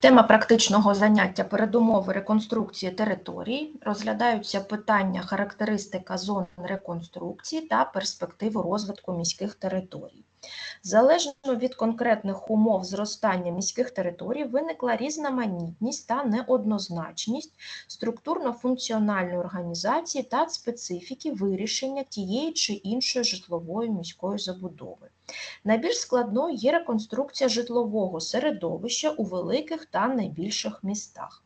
Тема практичного заняття передумови реконструкції територій розглядаються питання характеристика зон реконструкції та перспективи розвитку міських територій. Залежно від конкретних умов зростання міських територій виникла різноманітність та неоднозначність структурно-функціональної організації та специфіки вирішення тієї чи іншої житлової міської забудови. Найбільш складною є реконструкція житлового середовища у великих та найбільших містах.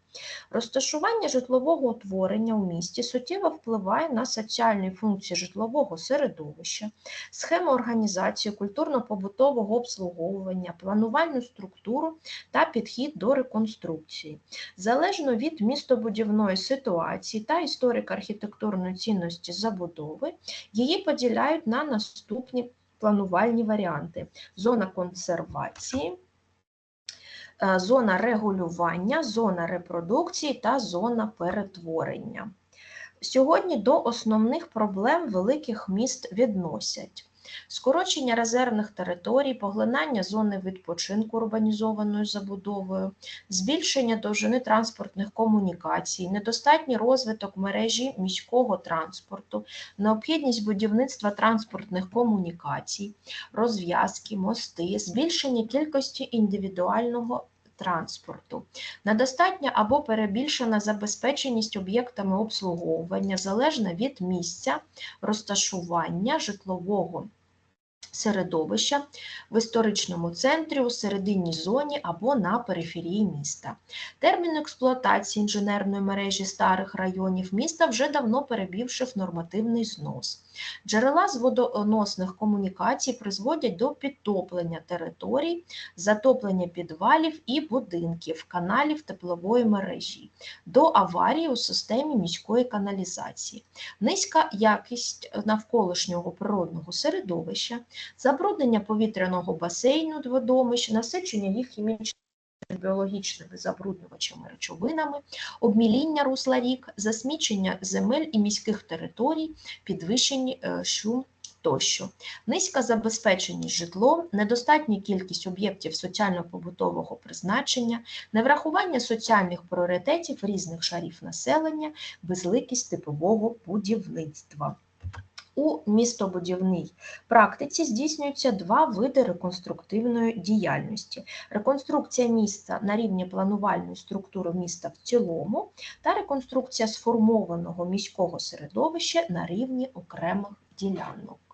Розташування житлового утворення у місті суттєво впливає на соціальні функції житлового середовища, схему організації культурно-побутового обслуговування, планувальну структуру та підхід до реконструкції. Залежно від містобудівної ситуації та історико-архітектурної цінності забудови, її поділяють на наступні планувальні варіанти: зона консервації. Е, зона регулювання, зона репродукції та зона перетворення. Сьогодні до основних проблем великих міст відносять скорочення резервних територій, поглинання зони відпочинку урбанізованою забудовою, збільшення довжини транспортних комунікацій, недостатній розвиток мережі міського транспорту, необхідність будівництва транспортних комунікацій, розв'язки, мости, збільшення кількості індивідуального транспорту, недостатня або перебільшена забезпеченість об'єктами обслуговування залежна від місця розташування житлового середовища в історичному центрі, у серединній зоні або на периферії міста. Термін експлуатації інженерної мережі старих районів міста вже давно перебівши в нормативний знос. Джерела з водоносних комунікацій призводять до підтоплення територій, затоплення підвалів і будинків, каналів теплової мережі, до аварії у системі міської каналізації, низька якість навколишнього природного середовища, забруднення повітряного басейну водомищ, насичення їх хімічними біологічними забруднювачами речовинами, обміління русла рік, засмічення земель і міських територій, підвищені е, шум тощо. Низька забезпеченість житлом, недостатня кількість об'єктів соціально-побутового призначення, неврахування соціальних пріоритетів різних шарів населення, безликість типового будівництва. У містобудівній практиці здійснюються два види реконструктивної діяльності: реконструкція міста на рівні планувальної структури міста в цілому та реконструкція сформованого міського середовища на рівні окремих ділянок.